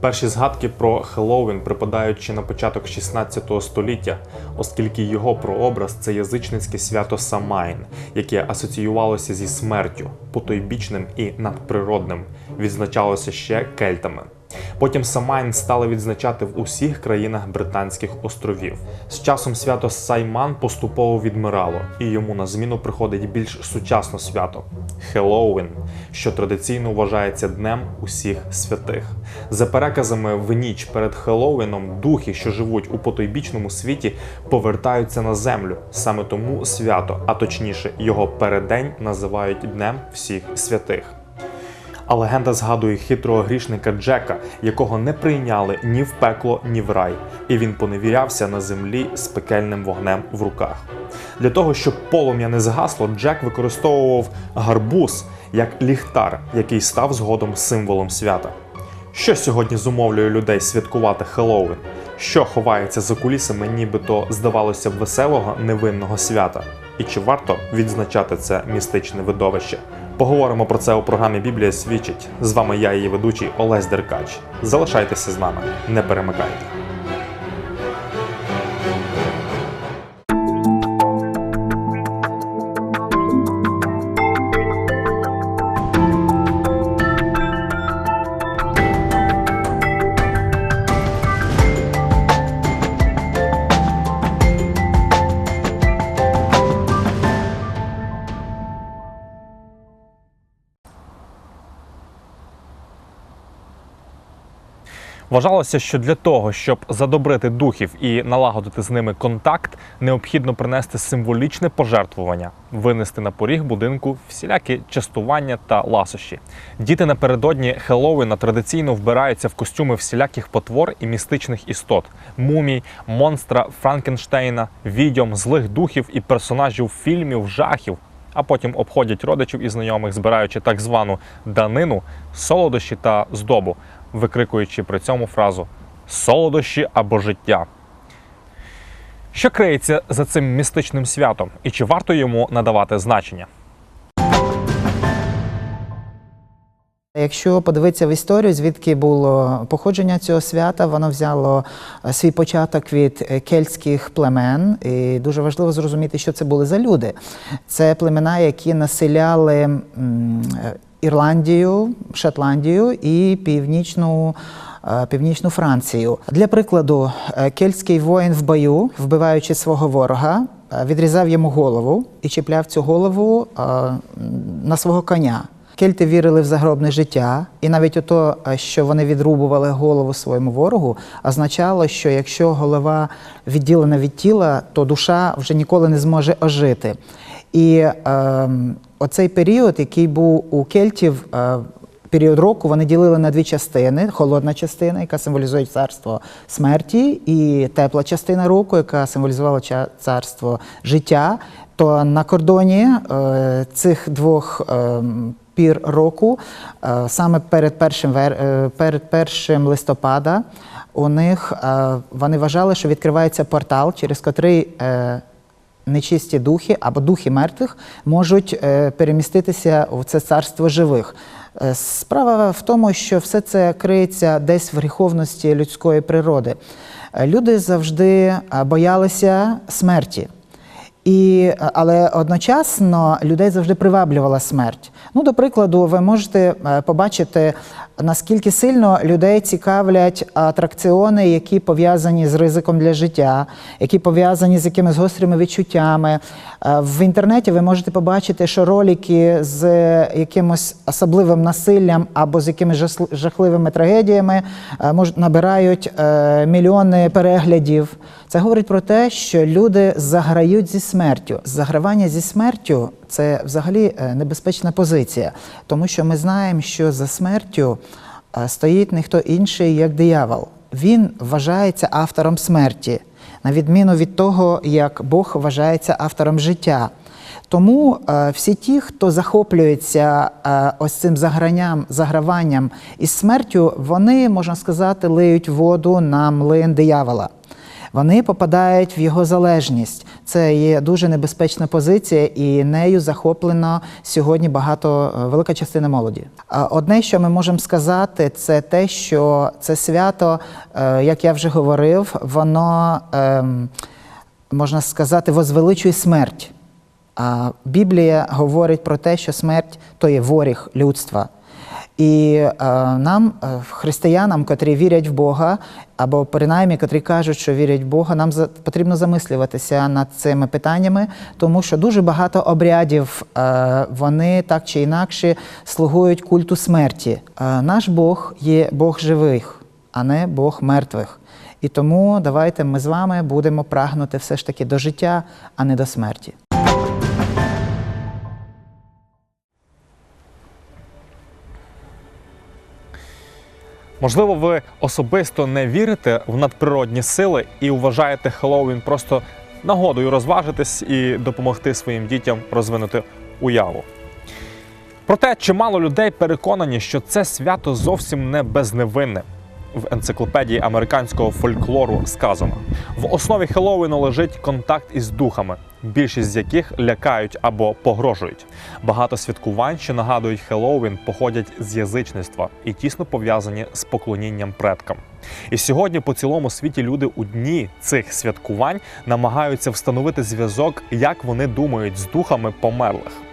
Перші згадки про Хеллоуін припадають ще на початок 16 століття, оскільки його прообраз це язичницьке свято Самайн, яке асоціювалося зі смертю, потойбічним і надприродним, відзначалося ще кельтами. Потім Самайн стали відзначати в усіх країнах Британських островів. З часом свято Сайман поступово відмирало, і йому на зміну приходить більш сучасне свято Хеллоуін, що традиційно вважається днем усіх святих. За переказами, в ніч перед Хеллоуіном духи, що живуть у потойбічному світі, повертаються на землю. Саме тому свято, а точніше, його переддень називають Днем всіх святих. А легенда згадує хитрого грішника Джека, якого не прийняли ні в пекло, ні в рай, і він поневірявся на землі з пекельним вогнем в руках. Для того, щоб полум'я не згасло, Джек використовував гарбуз як ліхтар, який став згодом символом свята. Що сьогодні зумовлює людей святкувати Хеллоуін? Що ховається за кулісами, нібито здавалося б веселого невинного свята? І чи варто відзначати це містичне видовище? Поговоримо про це у програмі Біблія свідчить. З вами я, її ведучий Олесь Деркач. Залишайтеся з нами, не перемикайте. Вважалося, що для того, щоб задобрити духів і налагодити з ними контакт, необхідно принести символічне пожертвування, винести на поріг будинку всілякі частування та ласощі. Діти напередодні Хеллоуіна традиційно вбираються в костюми всіляких потвор і містичних істот: мумій, монстра Франкенштейна, відьом, злих духів і персонажів фільмів, жахів. А потім обходять родичів і знайомих, збираючи так звану данину, солодощі та здобу, викрикуючи при цьому фразу солодощі або життя. Що криється за цим містичним святом і чи варто йому надавати значення? Якщо подивитися в історію, звідки було походження цього свята, воно взяло е, свій початок від е, кельтських племен. І дуже важливо зрозуміти, що це були за люди. Це племена, які населяли е, Ірландію, Шотландію і північну. е, Північну Францію. Для прикладу, е, кельтський воїн в бою, вбиваючи свого ворога, е, відрізав йому голову і чіпляв цю голову на свого коня. Кельти вірили в загробне життя, і навіть ото, е, що вони відрубували голову своєму ворогу, означало, що якщо голова відділена від тіла, то душа вже ніколи не зможе ожити. І е, оцей період, який був у кельтів, е, період року вони ділили на дві частини: холодна частина, яка символізує царство смерті, і тепла частина року, яка символізувала царство життя. То на кордоні е, цих двох е, пір року, саме перед першим, перед першим листопада, у них вони вважали, що відкривається портал, через котрий нечисті духи або духи мертвих можуть е, переміститися в це царство живих. Е, Справа в тому, що все це криється десь в гріховності людської природи. Е, Люди завжди боялися смерті. І, але одночасно людей завжди приваблювала смерть. Ну, до прикладу, ви можете е, побачити, наскільки сильно людей цікавлять атракціони, які пов'язані з ризиком для життя, які пов'язані з якимись гострими відчуттями. Е, В інтернеті ви можете побачити, що ролики з якимось особливим насиллям або з якимись жахливими трагедіями е, набирають мільйони переглядів. Це говорить про те, що люди заграють зі смертю. Загравання зі смертю це взагалі е, небезпечна позиція, тому що ми знаємо, що за смертю е, стоїть ніхто інший, як диявол. Він вважається автором смерті, на відміну від того, як Бог вважається автором життя. Тому е, всі ті, хто захоплюється е, ось цим загранням, заграванням із смертю, вони, можна сказати, лиють воду на млин диявола. Вони попадають в його залежність. Це є дуже небезпечна позиція, і нею захоплено сьогодні багато е, велика частина молоді. Одне, що ми можемо сказати, це те, що це свято, е, як я вже говорив, воно ем, можна сказати, возвеличує смерть. А Біблія говорить про те, що смерть то є воріг людства. І е, нам, е, християнам, котрі вірять в Бога, або принаймні, котрі кажуть, що вірять в Бога, нам потрібно замислюватися над цими питаннями, тому що дуже багато обрядів е, вони так чи інакше слугують культу смерті. Наш Бог є Бог живих, а не Бог мертвих. І тому давайте ми з вами будемо прагнути все ж таки до життя, а не до смерті. Можливо, ви особисто не вірите в надприродні сили і вважаєте Хеллоуін просто нагодою розважитись і допомогти своїм дітям розвинути уяву. Проте чимало людей переконані, що це свято зовсім не безневинне. В енциклопедії американського фольклору сказано: в основі Хеллоуіну лежить контакт із духами, більшість з яких лякають або погрожують. Багато святкувань, що нагадують Хеллоуін, походять з язичництва і тісно пов'язані з поклонінням предкам. І сьогодні по цілому світі люди у дні цих святкувань намагаються встановити зв'язок, як вони думають, з духами померлих.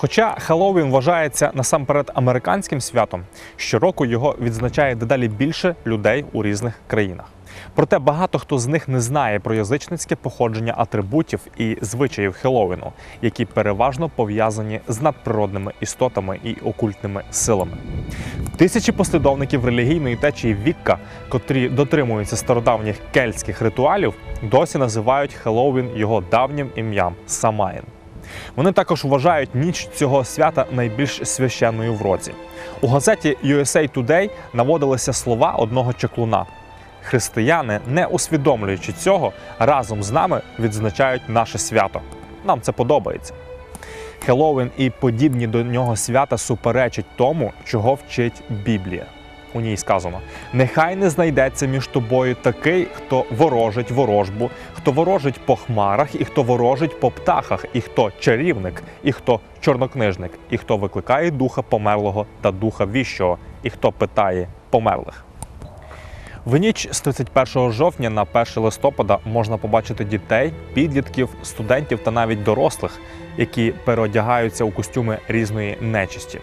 Хоча Хеллоуін вважається насамперед американським святом, щороку його відзначає дедалі більше людей у різних країнах. Проте багато хто з них не знає про язичницьке походження атрибутів і звичаїв Хеллоуіну, які переважно пов'язані з надприродними істотами і окультними силами. Тисячі послідовників релігійної течії Вікка, котрі дотримуються стародавніх кельтських ритуалів, досі називають Хеллоуін його давнім ім'ям Самайн. Вони також вважають ніч цього свята найбільш священною в році. У газеті USA Today наводилися слова одного чаклуна. Християни, не усвідомлюючи цього, разом з нами відзначають наше свято. Нам це подобається. Хеллоуін і подібні до нього свята суперечать тому, чого вчить Біблія. У ній сказано: нехай не знайдеться між тобою такий, хто ворожить ворожбу, хто ворожить по хмарах, і хто ворожить по птахах, і хто чарівник, і хто чорнокнижник, і хто викликає духа померлого та духа віщого, і хто питає померлих. В ніч з 31 жовтня на 1 листопада можна побачити дітей, підлітків, студентів та навіть дорослих, які переодягаються у костюми різної нечисті.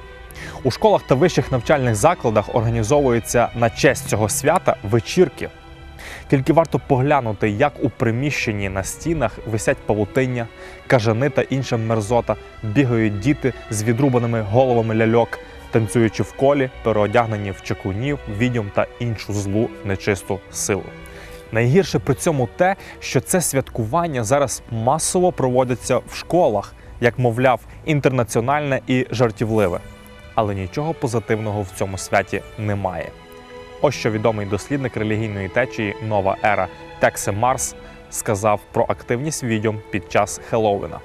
У школах та вищих навчальних закладах організовуються на честь цього свята вечірки. Тільки варто поглянути, як у приміщенні на стінах висять павутиння, кажани та інша мерзота, бігають діти з відрубаними головами ляльок, танцюючи в колі, переодягнені в чаклунів, відьом та іншу злу нечисту силу. Найгірше при цьому те, що це святкування зараз масово проводяться в школах, як мовляв, інтернаціональне і жартівливе. Але нічого позитивного в цьому святі немає. Ось що відомий дослідник релігійної течії Нова Ера Тексе Марс сказав про активність відьом під час Хеллоуіна.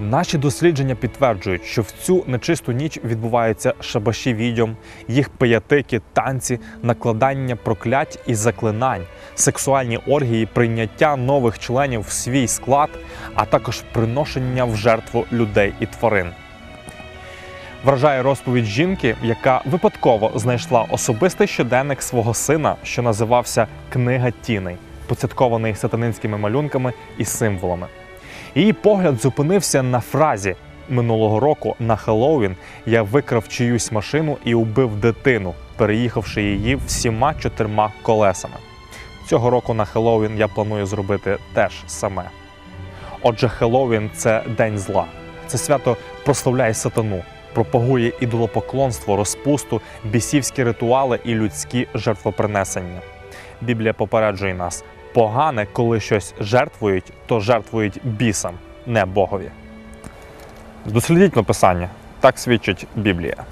Наші дослідження підтверджують, що в цю нечисту ніч відбуваються шабаші відьом, їх пиятики, танці, накладання проклять і заклинань, сексуальні оргії, прийняття нових членів в свій склад, а також приношення в жертву людей і тварин. Вражає розповідь жінки, яка випадково знайшла особистий щоденник свого сина, що називався Книга тіней, поцяткований сатанинськими малюнками і символами. Її погляд зупинився на фразі минулого року на Хеллоуін я викрав чиюсь машину і убив дитину, переїхавши її всіма чотирма колесами. Цього року на Хеллоуін я планую зробити теж саме. Отже, Хеллоуін це день зла. Це свято прославляє сатану, пропагує ідолопоклонство, розпусту, бісівські ритуали і людські жертвопринесення. Біблія попереджує нас: погане, коли щось жертвують, то жертвують бісам, не Богові. Дослідіть написання. Так свідчить Біблія.